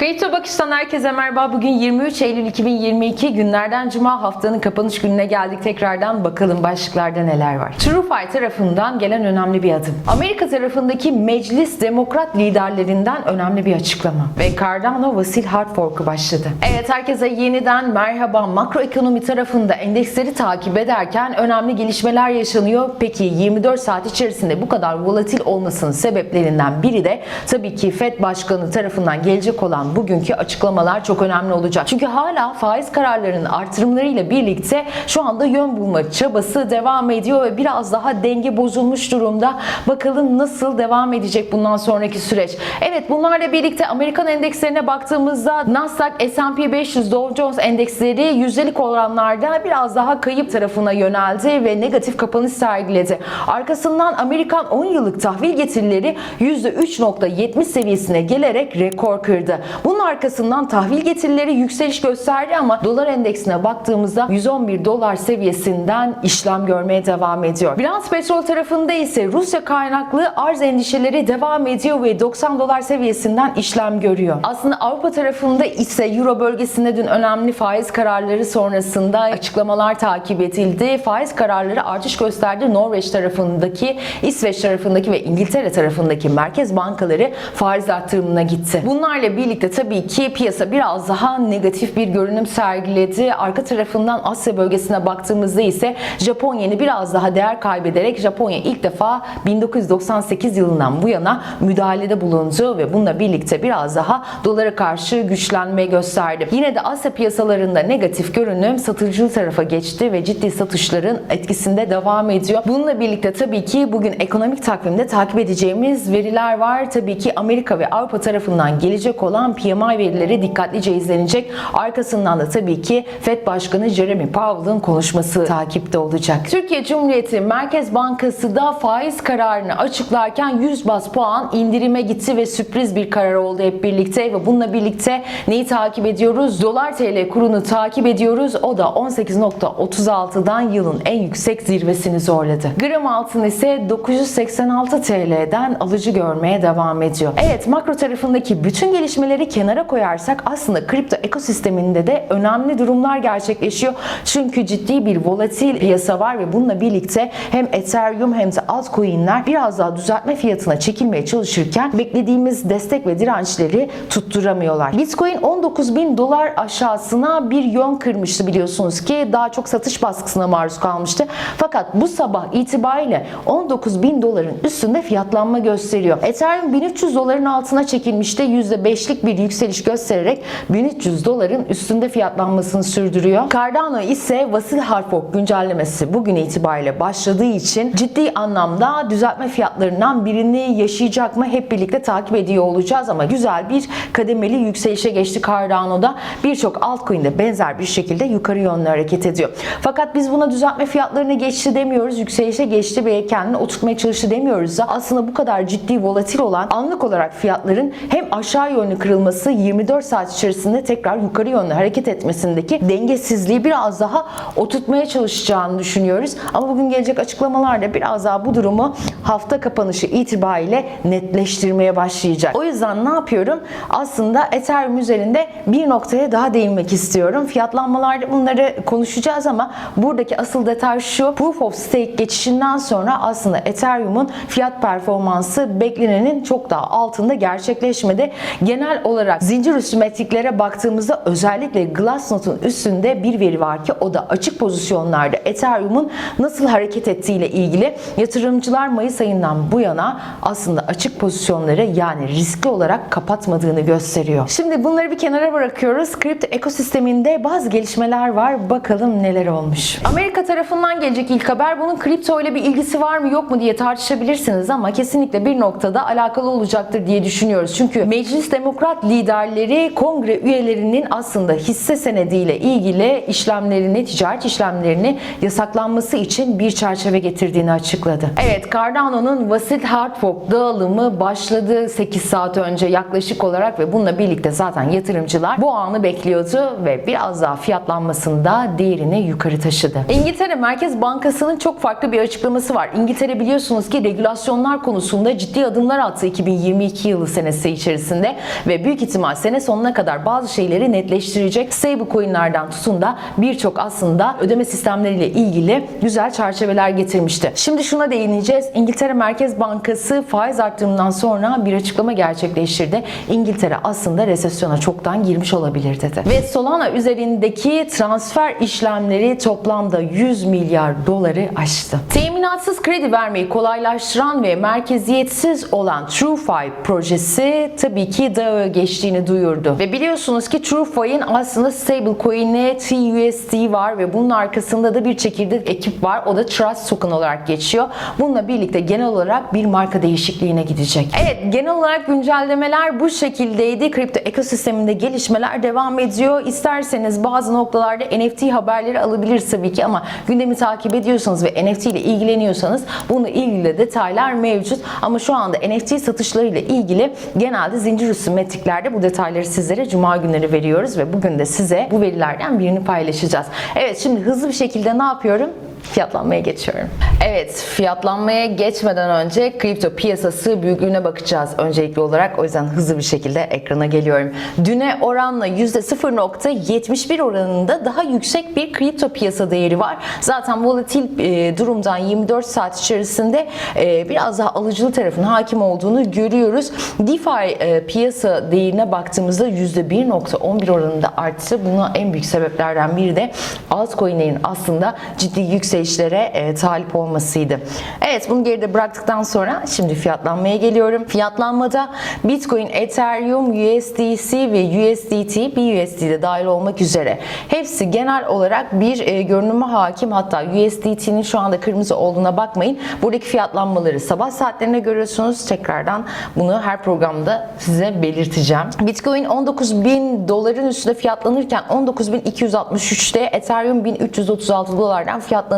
Kripto Bakış'tan herkese merhaba. Bugün 23 Eylül 2022 günlerden Cuma haftanın kapanış gününe geldik. Tekrardan bakalım başlıklarda neler var. TrueFi tarafından gelen önemli bir adım. Amerika tarafındaki meclis demokrat liderlerinden önemli bir açıklama. Ve Cardano Vasil hard başladı. Evet herkese yeniden merhaba. Makroekonomi tarafında endeksleri takip ederken önemli gelişmeler yaşanıyor. Peki 24 saat içerisinde bu kadar volatil olmasının sebeplerinden biri de tabii ki Fed Başkanı tarafından gelecek olan bugünkü açıklamalar çok önemli olacak. Çünkü hala faiz kararlarının artırımlarıyla birlikte şu anda yön bulma çabası devam ediyor ve biraz daha denge bozulmuş durumda. Bakalım nasıl devam edecek bundan sonraki süreç. Evet bunlarla birlikte Amerikan endekslerine baktığımızda Nasdaq, S&P 500, Dow Jones endeksleri yüzdelik oranlarda biraz daha kayıp tarafına yöneldi ve negatif kapanış sergiledi. Arkasından Amerikan 10 yıllık tahvil getirileri %3.70 seviyesine gelerek rekor kırdı. Bunun arkasından tahvil getirileri yükseliş gösterdi ama dolar endeksine baktığımızda 111 dolar seviyesinden işlem görmeye devam ediyor. Bilans petrol tarafında ise Rusya kaynaklı arz endişeleri devam ediyor ve 90 dolar seviyesinden işlem görüyor. Aslında Avrupa tarafında ise Euro bölgesinde dün önemli faiz kararları sonrasında açıklamalar takip edildi. Faiz kararları artış gösterdi. Norveç tarafındaki, İsveç tarafındaki ve İngiltere tarafındaki merkez bankaları faiz artırımına gitti. Bunlarla birlikte tabii ki piyasa biraz daha negatif bir görünüm sergiledi. Arka tarafından Asya bölgesine baktığımızda ise Japon biraz daha değer kaybederek Japonya ilk defa 1998 yılından bu yana müdahalede bulundu ve bununla birlikte biraz daha dolara karşı güçlenme gösterdi. Yine de Asya piyasalarında negatif görünüm satıcı tarafa geçti ve ciddi satışların etkisinde devam ediyor. Bununla birlikte tabii ki bugün ekonomik takvimde takip edeceğimiz veriler var. Tabii ki Amerika ve Avrupa tarafından gelecek olan PMI verileri dikkatlice izlenecek. Arkasından da tabii ki FED Başkanı Jeremy Powell'ın konuşması takipte olacak. Türkiye Cumhuriyeti Merkez Bankası da faiz kararını açıklarken 100 bas puan indirime gitti ve sürpriz bir karar oldu hep birlikte ve bununla birlikte neyi takip ediyoruz? Dolar TL kurunu takip ediyoruz. O da 18.36'dan yılın en yüksek zirvesini zorladı. Gram altın ise 986 TL'den alıcı görmeye devam ediyor. Evet makro tarafındaki bütün gelişmeleri kenara koyarsak aslında kripto ekosisteminde de önemli durumlar gerçekleşiyor. Çünkü ciddi bir volatil piyasa var ve bununla birlikte hem Ethereum hem de altcoin'ler biraz daha düzeltme fiyatına çekilmeye çalışırken beklediğimiz destek ve dirençleri tutturamıyorlar. Bitcoin 19 bin dolar aşağısına bir yön kırmıştı biliyorsunuz ki daha çok satış baskısına maruz kalmıştı. Fakat bu sabah itibariyle 19 bin doların üstünde fiyatlanma gösteriyor. Ethereum 1300 doların altına çekilmişti. %5'lik bir yükseliş göstererek 1300 doların üstünde fiyatlanmasını sürdürüyor. Cardano ise Vasil Harfork güncellemesi bugün itibariyle başladığı için ciddi anlamda düzeltme fiyatlarından birini yaşayacak mı hep birlikte takip ediyor olacağız ama güzel bir kademeli yükselişe geçti Cardano'da. Birçok altcoin de benzer bir şekilde yukarı yönlü hareket ediyor. Fakat biz buna düzeltme fiyatlarını geçti demiyoruz. Yükselişe geçti ve kendini oturtmaya çalıştı demiyoruz da aslında bu kadar ciddi volatil olan anlık olarak fiyatların hem aşağı yönlü kırılması 24 saat içerisinde tekrar yukarı yönlü hareket etmesindeki dengesizliği biraz daha oturtmaya çalışacağını düşünüyoruz. Ama bugün gelecek açıklamalarda biraz daha bu durumu hafta kapanışı itibariyle netleştirmeye başlayacak. O yüzden ne yapıyorum? Aslında Ethereum üzerinde bir noktaya daha değinmek istiyorum. Fiyatlanmalarda bunları konuşacağız ama buradaki asıl detay şu. Proof of Stake geçişinden sonra aslında Ethereum'un fiyat performansı beklenenin çok daha altında gerçekleşmedi. Genel olarak zincir üstü metriklere baktığımızda özellikle Glassnode'un üstünde bir veri var ki o da açık pozisyonlarda Ethereum'un nasıl hareket ettiğiyle ilgili yatırımcılar Mayıs ayından bu yana aslında açık pozisyonları yani riskli olarak kapatmadığını gösteriyor. Şimdi bunları bir kenara bırakıyoruz. Kripto ekosisteminde bazı gelişmeler var. Bakalım neler olmuş. Amerika tarafından gelecek ilk haber bunun kripto ile bir ilgisi var mı yok mu diye tartışabilirsiniz ama kesinlikle bir noktada alakalı olacaktır diye düşünüyoruz. Çünkü Meclis Demokrat liderleri kongre üyelerinin aslında hisse senediyle ilgili işlemlerini, ticaret işlemlerini yasaklanması için bir çerçeve getirdiğini açıkladı. Evet, Cardano'nun Vasil Hardfork dağılımı başladı 8 saat önce yaklaşık olarak ve bununla birlikte zaten yatırımcılar bu anı bekliyordu ve biraz daha fiyatlanmasında değerini yukarı taşıdı. İngiltere Merkez Bankası'nın çok farklı bir açıklaması var. İngiltere biliyorsunuz ki regülasyonlar konusunda ciddi adımlar attı 2022 yılı senesi içerisinde ve büyük ihtimal sene sonuna kadar bazı şeyleri netleştirecek. Stablecoin'lerden tutun da birçok aslında ödeme sistemleriyle ilgili güzel çerçeveler getirmişti. Şimdi şuna değineceğiz. İngiltere Merkez Bankası faiz arttırımından sonra bir açıklama gerçekleştirdi. İngiltere aslında resesyona çoktan girmiş olabilir dedi. Ve Solana üzerindeki transfer işlemleri toplamda 100 milyar doları aştı. Teminatsız kredi vermeyi kolaylaştıran ve merkeziyetsiz olan TrueFi projesi tabii ki DAO'ya geçtiğini duyurdu. Ve biliyorsunuz ki TrueFi'nin aslında stablecoin'i TUSD var ve bunun arkasında da bir çekirdek ekip var. O da Trust Token olarak geçiyor. Bununla birlikte genel olarak bir marka değişikliğine gidecek. Evet genel olarak güncellemeler bu şekildeydi. Kripto ekosisteminde gelişmeler devam ediyor. İsterseniz bazı noktalarda NFT haberleri alabiliriz tabii ki ama gündemi takip ediyorsanız ve NFT ile ilgileniyorsanız bununla ilgili detaylar mevcut. Ama şu anda NFT satışları ile ilgili genelde zincir üstü metriklerde bu detayları sizlere cuma günleri veriyoruz ve bugün de size bu verilerden birini paylaşacağız. Evet şimdi hızlı bir şekilde ne yapıyorum? Fiyatlanmaya geçiyorum. Evet, fiyatlanmaya geçmeden önce kripto piyasası büyüklüğüne bakacağız öncelikli olarak. O yüzden hızlı bir şekilde ekrana geliyorum. Düne oranla %0.71 oranında daha yüksek bir kripto piyasa değeri var. Zaten volatil e, durumdan 24 saat içerisinde e, biraz daha alıcılı tarafın hakim olduğunu görüyoruz. DeFi e, piyasa değerine baktığımızda %1.11 oranında arttı. Buna en büyük sebeplerden biri de altcoin'lerin aslında ciddi yükselişlere e, talip olmasıydı. Evet bunu geride bıraktıktan sonra şimdi fiyatlanmaya geliyorum. Fiyatlanmada Bitcoin, Ethereum, USDC ve USDT, BUSD de dahil olmak üzere hepsi genel olarak bir e, görünüme hakim. Hatta USDT'nin şu anda kırmızı olduğuna bakmayın. Buradaki fiyatlanmaları sabah saatlerine görüyorsunuz. Tekrardan bunu her programda size belirteceğim. Bitcoin 19 bin doların üstünde fiyatlanırken 19.263'te Ethereum 1336 dolardan fiyatlanıyor.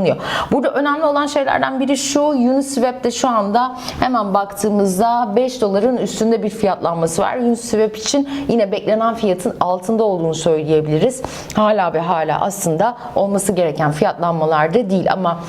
Burada önemli olan şeylerden biri şu Uniswap'te şu anda hemen baktığımızda 5 doların üstünde bir fiyatlanması var. Uniswap için yine beklenen fiyatın altında olduğunu söyleyebiliriz. Hala ve hala aslında olması gereken fiyatlanmalarda değil ama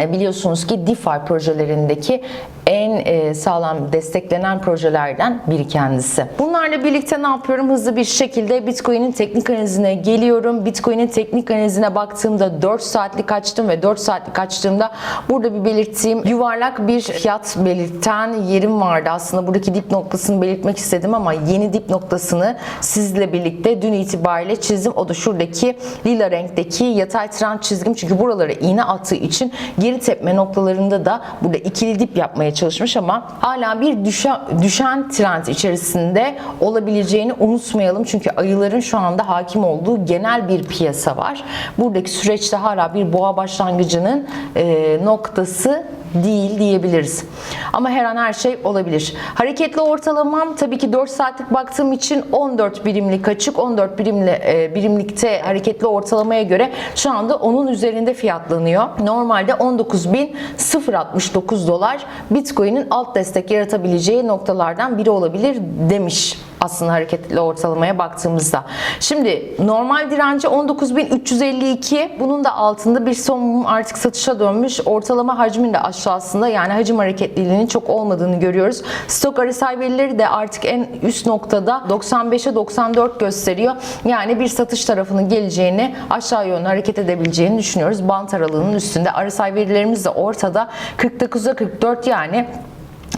e, biliyorsunuz ki DeFi projelerindeki en e, sağlam desteklenen projelerden biri kendisi. Bunlarla birlikte ne yapıyorum? Hızlı bir şekilde Bitcoin'in teknik analizine geliyorum. Bitcoin'in teknik analizine baktığımda 4 saatlik açtım ve 4 saatlik açtığımda burada bir belirttiğim yuvarlak bir fiyat belirten yerim vardı. Aslında buradaki dip noktasını belirtmek istedim ama yeni dip noktasını sizle birlikte dün itibariyle çizdim. O da şuradaki lila renkteki yatay trend çizgim. Çünkü buralara iğne attığı için geri tepme noktalarında da burada ikili dip yapmaya çalışmış ama hala bir düşen, düşen trend içerisinde olabileceğini unutmayalım. Çünkü ayıların şu anda hakim olduğu genel bir piyasa var. Buradaki süreçte hala bir boğa başlangıcının e, noktası değil diyebiliriz. Ama her an her şey olabilir. Hareketli ortalamam tabii ki 4 saatlik baktığım için 14 birimlik açık, 14 birimli e, birimlikte hareketli ortalamaya göre şu anda onun üzerinde fiyatlanıyor. Normalde 19.069 dolar Bitcoin'in alt destek yaratabileceği noktalardan biri olabilir demiş aslında hareketli ortalamaya baktığımızda. Şimdi normal direnci 19.352. Bunun da altında bir son mum artık satışa dönmüş. Ortalama hacmin de aşağısında yani hacim hareketliliğinin çok olmadığını görüyoruz. Stok RSI verileri de artık en üst noktada 95'e 94 gösteriyor. Yani bir satış tarafının geleceğini aşağı yönlü hareket edebileceğini düşünüyoruz. Bant aralığının üstünde. RSI verilerimiz de ortada. 49'a 44 yani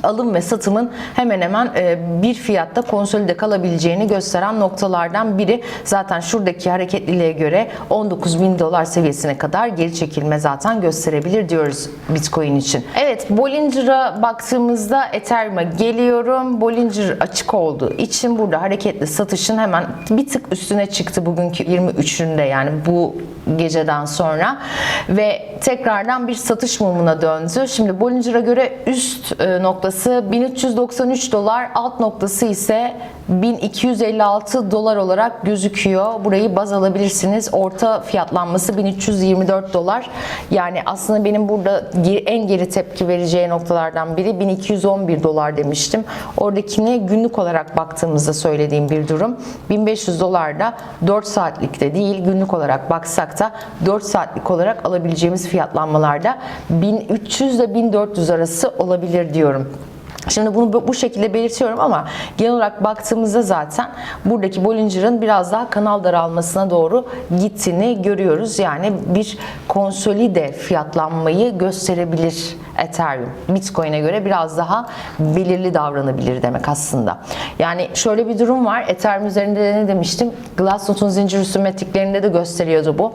alım ve satımın hemen hemen e, bir fiyatta konsolide kalabileceğini gösteren noktalardan biri. Zaten şuradaki hareketliliğe göre 19 bin dolar seviyesine kadar geri çekilme zaten gösterebilir diyoruz Bitcoin için. Evet Bollinger'a baktığımızda Ethereum'a geliyorum. Bollinger açık olduğu için burada hareketli satışın hemen bir tık üstüne çıktı bugünkü 23'ünde yani bu geceden sonra ve tekrardan bir satış mumuna döndü. Şimdi Bollinger'a göre üst e, noktası 1393 dolar, alt noktası ise 1256 dolar olarak gözüküyor. Burayı baz alabilirsiniz. Orta fiyatlanması 1324 dolar. Yani aslında benim burada en geri tepki vereceği noktalardan biri 1211 dolar demiştim. Oradakini günlük olarak baktığımızda söylediğim bir durum. 1500 dolar da 4 saatlikte değil günlük olarak baksak da 4 saatlik olarak alabileceğimiz fiyatlanmalarda 1300 ile 1400 arası olabilir diyorum. Şimdi bunu bu- şekilde belirtiyorum ama genel olarak baktığımızda zaten buradaki Bollinger'ın biraz daha kanal daralmasına doğru gittiğini görüyoruz. Yani bir konsolide fiyatlanmayı gösterebilir Ethereum. Bitcoin'e göre biraz daha belirli davranabilir demek aslında. Yani şöyle bir durum var. Ethereum üzerinde de ne demiştim? Glassnode'un zincir üstü metriklerinde de gösteriyordu bu.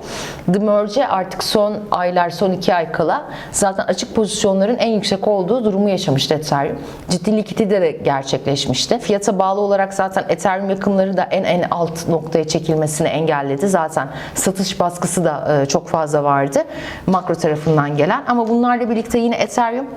The Merge artık son aylar, son iki ay kala zaten açık pozisyonların en yüksek olduğu durumu yaşamıştı Ethereum. Ciddi likidite de gerçekleşmişti. Fiyata bağlı olarak zaten Ethereum yakınları da en en alt noktaya çekilmesini engelledi. Zaten satış baskısı da e, çok fazla vardı makro tarafından gelen. Ama bunlarla birlikte yine Ethereum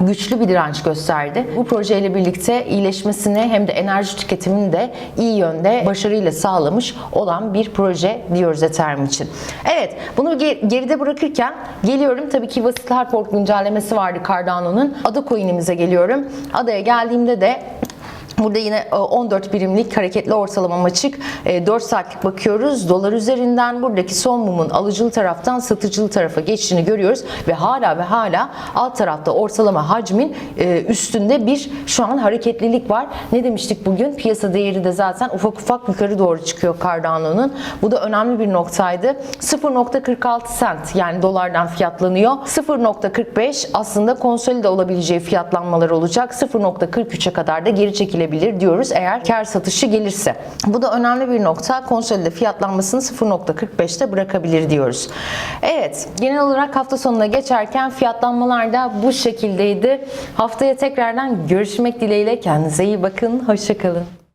güçlü bir direnç gösterdi. Bu projeyle birlikte iyileşmesini hem de enerji tüketimini de iyi yönde başarıyla sağlamış olan bir proje diyoruz Ethereum için. Evet, bunu ge- geride bırakırken geliyorum tabii ki Vasil Harport güncellemesi vardı Cardano'nun. Ada coin'imize geliyorum. Adaya geldiğimde de Burada yine e, 14 birimlik hareketli ortalamam açık. E, 4 saatlik bakıyoruz. Dolar üzerinden buradaki son mumun alıcılı taraftan satıcılı tarafa geçtiğini görüyoruz. Ve hala ve hala alt tarafta ortalama hacmin e, üstünde bir şu an hareketlilik var. Ne demiştik bugün? Piyasa değeri de zaten ufak ufak yukarı doğru çıkıyor Cardano'nun. Bu da önemli bir noktaydı. 0.46 cent yani dolardan fiyatlanıyor. 0.45 aslında konsolide olabileceği fiyatlanmalar olacak. 0.43'e kadar da geri çekilebilir diyoruz eğer kar satışı gelirse. Bu da önemli bir nokta. Konsolide fiyatlanmasını 0.45'te bırakabilir diyoruz. Evet, genel olarak hafta sonuna geçerken fiyatlanmalar da bu şekildeydi. Haftaya tekrardan görüşmek dileğiyle. Kendinize iyi bakın. Hoşçakalın.